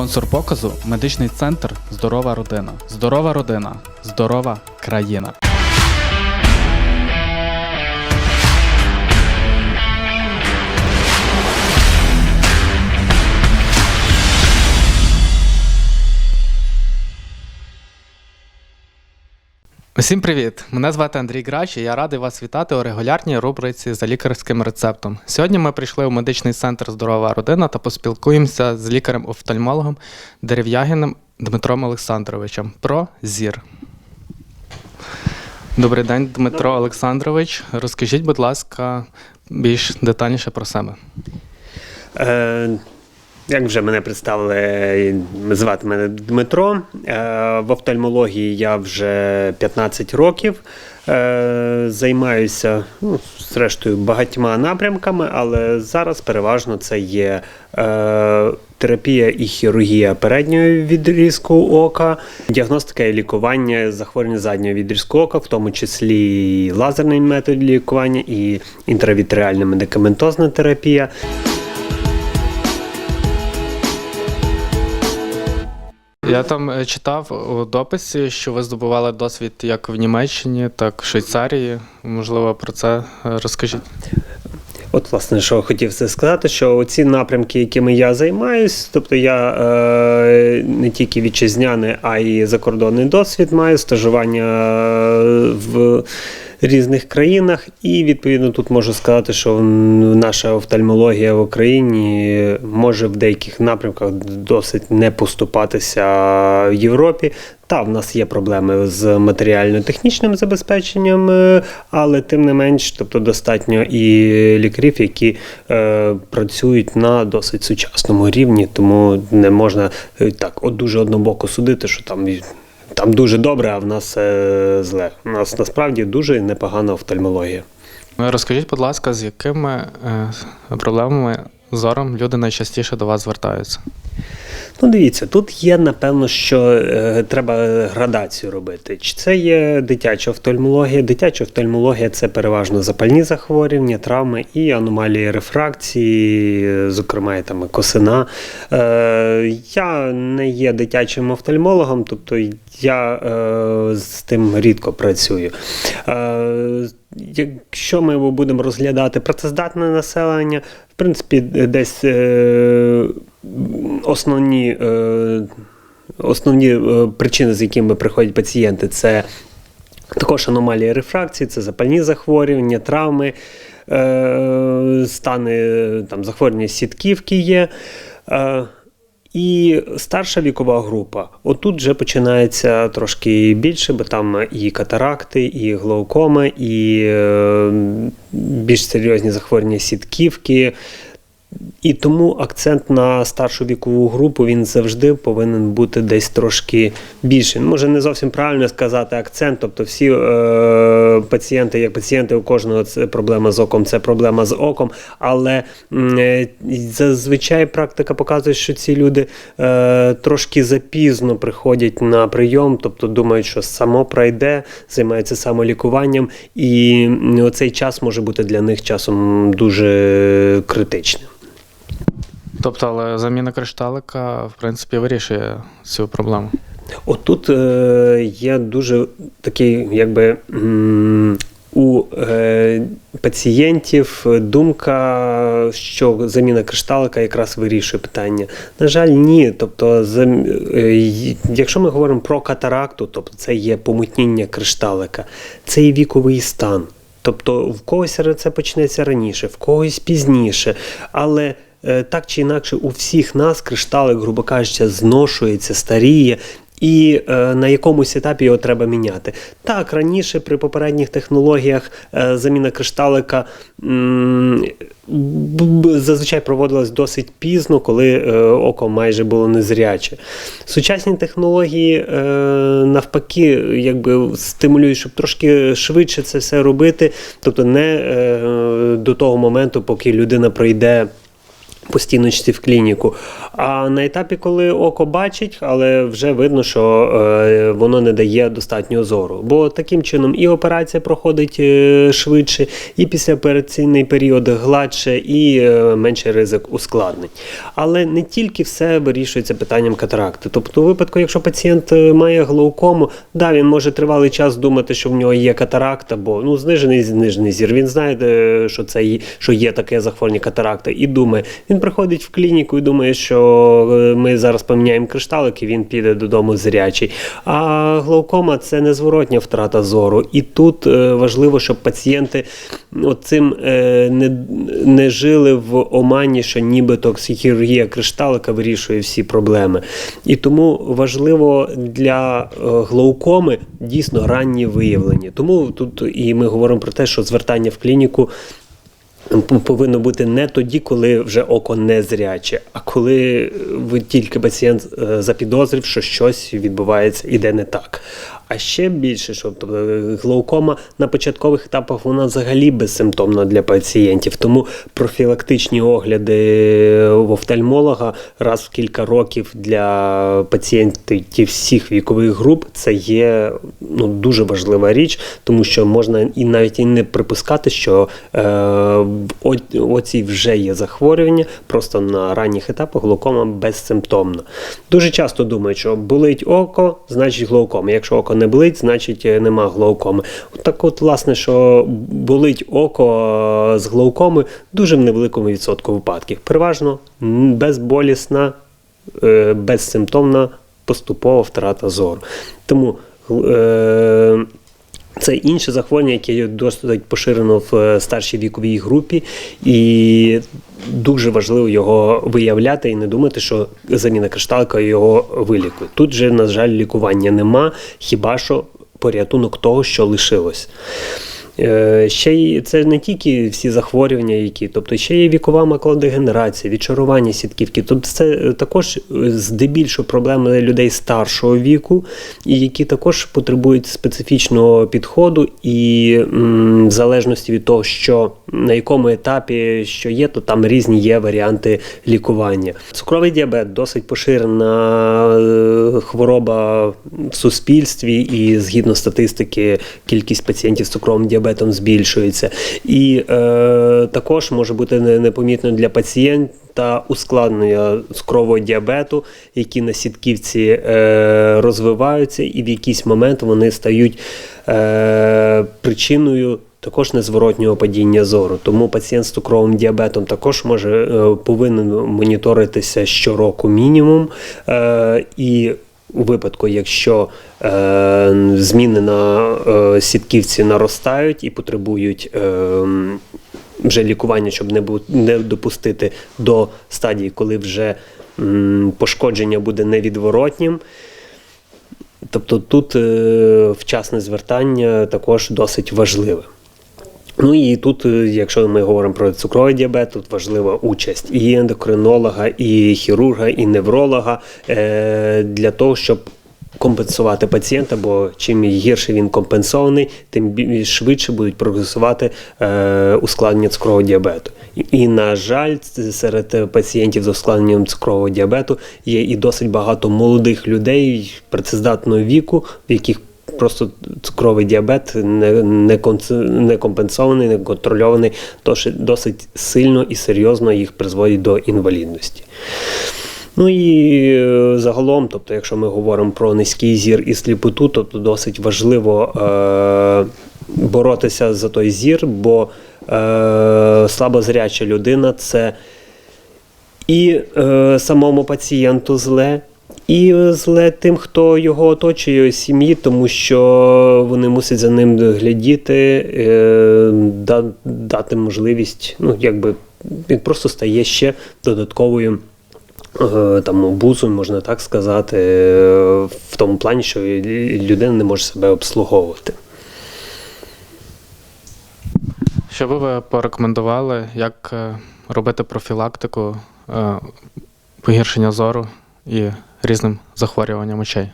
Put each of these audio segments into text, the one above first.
Спонсор показу медичний центр Здорова родина. Здорова родина. Здорова країна. Усім привіт! Мене звати Андрій Грач і я радий вас вітати у регулярній рубриці за лікарським рецептом. Сьогодні ми прийшли у медичний центр Здорова родина та поспілкуємося з лікарем-офтальмологом Дерев'ягіним Дмитром Олександровичем про зір. Добрий день, Дмитро Олександрович. Розкажіть, будь ласка, більш детальніше про себе. Е, як вже мене представили, звати мене Дмитро. Е, в офтальмології я вже 15 років. Е, займаюся ну, зрештою багатьма напрямками, але зараз переважно це є е, терапія і хірургія переднього відрізку ока, діагностика і лікування захворювань заднього відрізку ока, в тому числі лазерний метод лікування і інтравітріальна медикаментозна терапія. Я там е, читав у дописі, що ви здобували досвід як в Німеччині, так в Швейцарії. Можливо, про це е, розкажіть. От, власне, що хотів це сказати, що ці напрямки, якими я займаюсь, тобто я е, не тільки вітчизняний, а й закордонний досвід маю стажування е, в різних країнах, і відповідно тут можу сказати, що наша офтальмологія в Україні може в деяких напрямках досить не поступатися в Європі. Та, в нас є проблеми з матеріально-технічним забезпеченням, е, але тим не менш, тобто достатньо і лікарів, які е, працюють на досить сучасному рівні, тому не можна е, так от дуже однобоко судити, що там. Там дуже добре, а в нас е, зле. У нас насправді дуже непогана офтальмологія. Ну, Розкажіть, будь ласка, з якими е, проблемами зором люди найчастіше до вас звертаються? Ну, дивіться, тут є напевно, що е, треба градацію робити. Чи це є дитяча офтальмологія? Дитяча офтальмологія це переважно запальні захворювання, травми і аномалії рефракції, зокрема і там косина. Е, я не є дитячим офтальмологом, тобто я е, з тим рідко працюю. Е, Якщо ми будемо розглядати працездатне населення, в принципі, десь е, основні, е, основні е, причини, з якими приходять пацієнти, це також аномалії рефракції, це запальні захворювання, травми, е, стани там, захворювання сітківки є. Е, і старша вікова група. Отут вже починається трошки більше, бо там і катаракти, і глаукоми, і е, більш серйозні захворювання сітківки. І тому акцент на старшу вікову групу він завжди повинен бути десь трошки більший. Може не зовсім правильно сказати акцент, тобто всі е, пацієнти, як пацієнти, у кожного це проблема з оком, це проблема з оком. Але е, зазвичай практика показує, що ці люди е, трошки запізно приходять на прийом, тобто думають, що само пройде, займаються самолікуванням, і оцей час може бути для них часом дуже критичним. Тобто, але заміна кришталика, в принципі, вирішує цю проблему. Отут е, є дуже такий, якби. У е, пацієнтів думка, що заміна кришталика якраз вирішує питання. На жаль, ні. Тобто, зам... е, якщо ми говоримо про катаракту, тобто це є помутніння кришталика, це є віковий стан. Тобто в когось це почнеться раніше, в когось пізніше. Але так чи інакше, у всіх нас кришталик, грубо кажучи, зношується, старіє. І е, на якомусь етапі його треба міняти. Так, раніше при попередніх технологіях е, заміна кришталика м, зазвичай проводилась досить пізно, коли е, око майже було незряче. Сучасні технології е, навпаки якби стимулюють, щоб трошки швидше це все робити, тобто не е, до того моменту, поки людина пройде постійно в клініку. А на етапі, коли око бачить, але вже видно, що е, воно не дає достатнього зору. Бо таким чином і операція проходить е, швидше, і післяопераційний період гладше, і е, менший ризик ускладнень. Але не тільки все вирішується питанням катаракти. Тобто, у випадку, якщо пацієнт е, має глаукому, да, він може тривалий час думати, що в нього є катаракта, бо ну знижений знижений зір. Він знає, що це що є таке захворювання катаракта, і думає. Він приходить в клініку і думає, що е, ми зараз поміняємо кришталик, і він піде додому зрячий. А глаукома це незворотня втрата зору. І тут е, важливо, щоб пацієнти цим е, не, не жили в омані, що нібито хірургія кришталика вирішує всі проблеми. І тому важливо для глаукоми дійсно ранні виявлення. Тому тут і ми говоримо про те, що звертання в клініку повинно бути не тоді, коли вже око не зряче, а коли ви тільки пацієнт е, запідозрив, що щось відбувається іде не так. А ще більше, що тобто, е, глаукома на початкових етапах вона взагалі безсимптомна для пацієнтів. Тому профілактичні огляди в офтальмолога раз в кілька років для пацієнтів всіх вікових груп це є ну, дуже важлива річ, тому що можна і навіть і не припускати, що е, о- оці вже є захворювання, просто на ранніх етапах глаукома безсимптомна. Дуже часто думають, що болить око, значить глаукома. Якщо око не болить, значить е, нема глаукоми. Так от, власне, що болить око е, з глаукоми дуже в невеликому відсотку випадків. Переважно безболісна, е, безсимптомна поступова втрата зору. Тому е, це інше захворювання, яке є досить поширено в е, старшій віковій групі, і дуже важливо його виявляти і не думати, що заміна кришталка його вилікує. Тут же, на жаль, лікування нема, хіба що порятунок того, що лишилось. Е, Ще й це не тільки всі захворювання, які, тобто ще є вікова макулодегенерація, відчарування сітківки. Тобто це е, також е, здебільшого проблеми людей старшого віку, і які також потребують специфічного підходу, і м, в залежності від того, що на якому етапі що є, то там різні є варіанти лікування. Цукровий діабет досить поширена хвороба в суспільстві, і згідно статистики, кількість пацієнтів з цукровим діабетом збільшується. І е, також може бути непомітно для пацієнта ускладнення цукрового діабету, які на сітківці е, розвиваються, і в якийсь момент вони стають е, причиною. Також незворотнього падіння зору. Тому пацієнт з цукровим діабетом також може е, повинен моніторитися щороку мінімум. Е, і у випадку, якщо е, зміни на е, сітківці наростають і потребують е, вже лікування, щоб не, бу- не допустити до стадії, коли вже м, пошкодження буде невідворотнім. Тобто тут е, вчасне звертання також досить важливе. Ну і тут, е, якщо ми говоримо про цукровий діабет, тут важлива участь і ендокринолога, і хірурга, і невролога е, для того, щоб компенсувати пацієнта, бо чим гірше він компенсований, тим швидше будуть прогресувати е, ускладнення цукрового діабету. І, на жаль, серед пацієнтів з ускладненням цукрового діабету є і досить багато молодих людей працездатного віку, в яких просто цукровий діабет не, не, не компенсований, не контрольований, досить, досить сильно і серйозно їх призводить до інвалідності. Ну і е, загалом, тобто, якщо ми говоримо про низький зір і сліпоту, тобто досить важливо е, боротися за той зір, бо е, слабозряча людина це і е, самому пацієнту зле, і зле тим, хто його оточує сім'ї, тому що вони мусять за ним глядіти, е, да, дати можливість, ну якби він просто стає ще додатковою. е, Там обузою, можна так сказати, е, в тому плані, що людина не може себе обслуговувати. Що би ви порекомендували, як робити профілактику погіршення зору і різним захворюванням очей?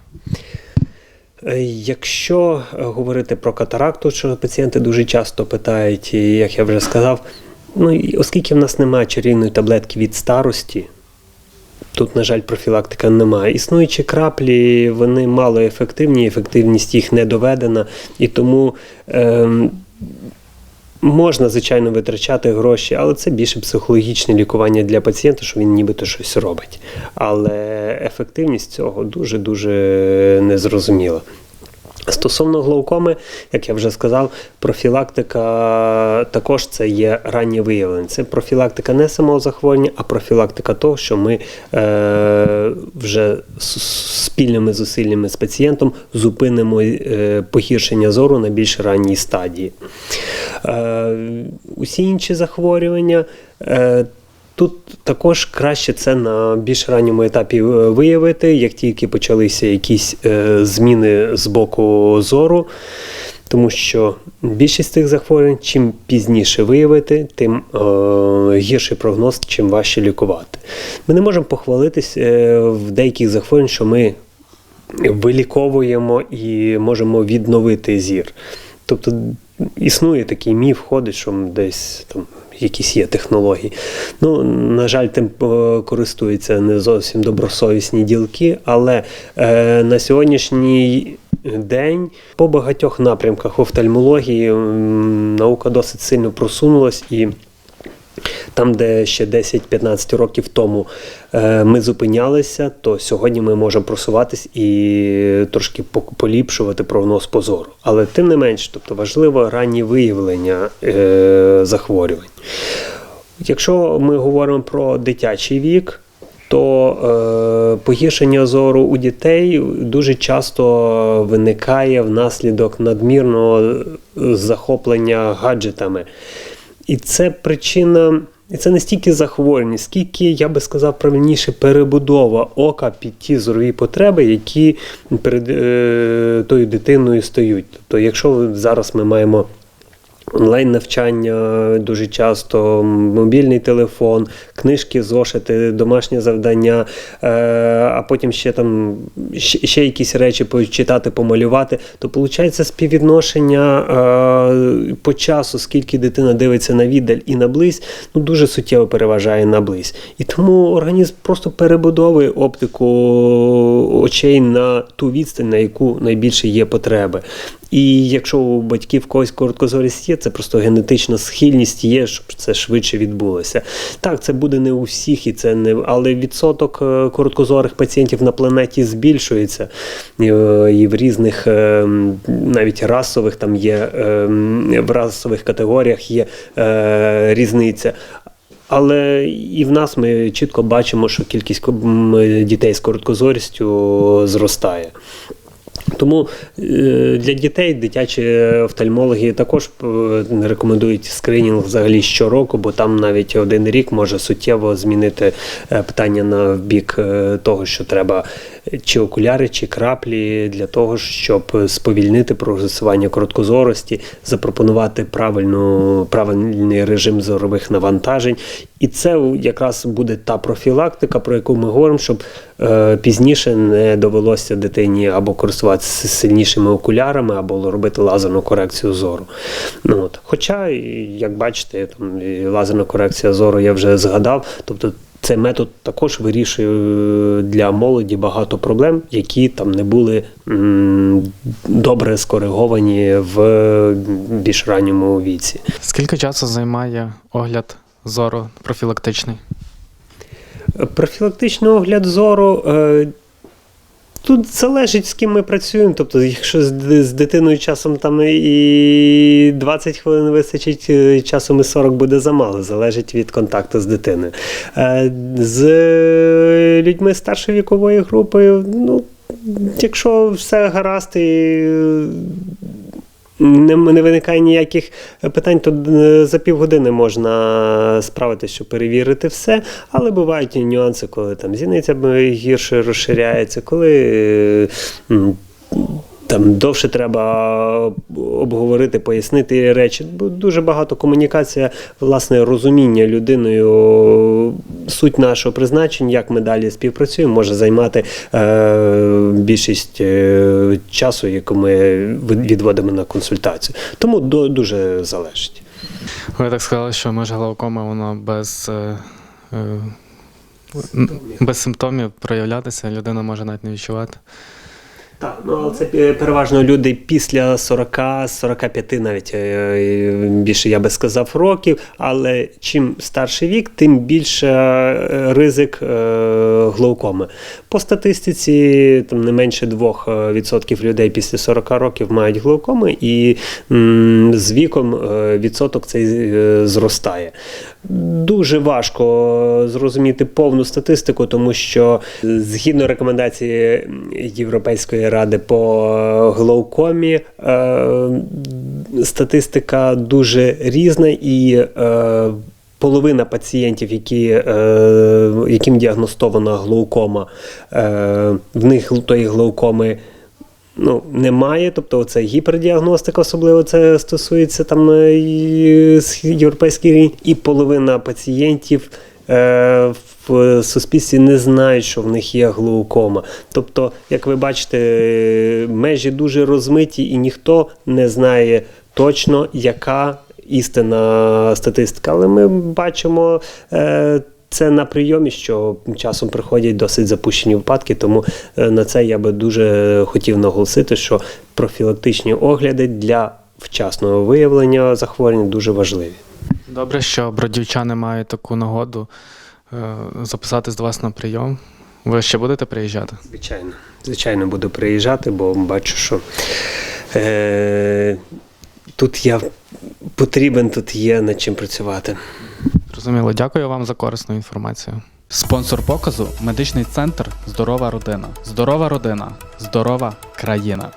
Е, Якщо е, говорити про катаракту, що пацієнти дуже часто питають, і як я вже сказав, Ну, оскільки в нас немає чарівної таблетки від старості, тут, на жаль, профілактика немає. Існуючі краплі, вони мало ефективні, ефективність їх не доведена, і тому. Ем, Можна, звичайно, витрачати гроші, але це більше психологічне лікування для пацієнта, що він нібито щось робить. Але ефективність цього дуже-дуже незрозуміла. Стосовно глаукоми, як я вже сказав, профілактика також це є раннє виявлення. Це профілактика не самого захворювання, а профілактика того, що ми е, вже спільними зусиллями з пацієнтом зупинимо е, погіршення зору на більш ранній стадії. Е, усі інші захворювання. Е, Тут також краще це на більш ранньому етапі е, виявити, як тільки почалися якісь е, зміни з боку зору, тому що більшість цих захворювань, чим пізніше виявити, тим е, гірший прогноз, чим важче лікувати. Ми не можемо похвалитись в деяких захворювань, що ми виліковуємо і можемо відновити зір. Тобто існує такий міф, ходить, що десь там якісь є технології. Ну, на жаль, тим е, користуються не зовсім добросовісні ділки, але е, на сьогоднішній день по багатьох напрямках офтальмології наука досить сильно просунулась і. Там, де ще 10-15 років тому е, ми зупинялися, то сьогодні ми можемо просуватись і трошки поліпшувати прогноз позору. Але тим не менш, тобто важливо раннє виявлення е, захворювань. Якщо ми говоримо про дитячий вік, то е, погіршення зору у дітей дуже часто виникає внаслідок надмірного захоплення гаджетами. І це причина. І це не стільки захворювання, скільки, я би сказав, правильніше перебудова ока під ті зорові потреби, які перед е, тою дитиною стають. Тобто, якщо зараз ми маємо онлайн навчання дуже часто, мобільний телефон, книжки, зошити, домашнє завдання, е, а потім ще там ще, ще якісь речі почитати, помалювати, то виходить співвідношення е, по часу, скільки дитина дивиться на віддаль і на близь, ну дуже суттєво переважає на близь. І тому організм просто перебудовує оптику очей на ту відстань, на яку найбільше є потреби. І якщо у батьків когось короткозорість є, це просто генетична схильність є, щоб це швидше відбулося. Так, це буде не у всіх, і це не але відсоток е, короткозорих пацієнтів на планеті збільшується. І, е, в різних е, навіть расових там є в расових категоріях є різниця. Але і в нас ми чітко бачимо, що кількість дітей з короткозорістю зростає. Тому е, для дітей дитячі офтальмологи також е, рекомендують скринінг взагалі щороку, бо там навіть один рік може суттєво змінити е, питання на бік того, що треба чи окуляри, чи краплі для того, щоб сповільнити прогресування короткозорості, запропонувати правильну, правильний режим зорових навантажень. І це якраз буде та профілактика, про яку ми говоримо, щоб е, пізніше не довелося дитині або користуватися сильнішими окулярами, або робити лазерну корекцію зору. Ну, от. Хоча, як бачите, там, лазерна корекція зору я вже згадав. Тобто цей метод також вирішує е, для молоді багато проблем, які там не були добре скориговані в більш ранньому віці. Скільки часу займає огляд зору профілактичний? Профілактичний огляд зору. Тут залежить, з ким ми працюємо. Тобто, якщо з, дитиною часом там і 20 хвилин вистачить, е, часом і 40 буде замало, залежить від контакту з дитиною. Е, З людьми старшої вікової групи, ну, якщо все гаразд і не, не виникає ніяких питань, то е, за півгодини можна справитися, щоб перевірити все. Але бувають і нюанси, коли там зіниця гірше розширяється, коли е, там довше треба обговорити, пояснити речі. Дуже багато комунікація, власне, розуміння людиною суть нашого призначення, як ми далі співпрацюємо, може займати е, більшість е, часу, яку ми відводимо на консультацію. Тому до, дуже залежить. Ви так сказали, що може глаукома воно без, е, е, без симптомів проявлятися, людина може навіть не відчувати. Так, ну але це переважно люди після 40-45 навіть е, більше я би сказав років. Але чим старший вік, тим більше е, ризик е, глаукоми. По статистиці там не менше 2% людей після 40 років мають глаукоми, і з віком відсоток цей зростає. Дуже важко зрозуміти повну статистику, тому що згідно рекомендації Європейської ради по глаукомі, е, статистика дуже різна і. Е, Половина пацієнтів, які, е, яким діагностована глаукома, е, в них тої глаукоми ну, немає. Тобто це гіпердіагностика, особливо це стосується там е, і рівень, і половина пацієнтів. Е, В суспільстві не знають, що в них є глаукома. Тобто, як ви бачите, межі дуже розмиті, і ніхто не знає точно, яка істинна статистика. Але ми бачимо е, це на прийомі, що часом приходять досить запущені випадки. Тому е, на це я би дуже хотів наголосити, що профілактичні огляди для вчасного виявлення захворювань дуже важливі. Добре, що бродівчани мають таку нагоду е, записатись до вас на прийом. Ви ще будете приїжджати? Звичайно, звичайно, буду приїжджати, бо бачу, що е, тут я потрібен, тут є над чим працювати. Зрозуміло, дякую вам за корисну інформацію. Спонсор показу медичний центр Здорова родина. Здорова родина, здорова країна.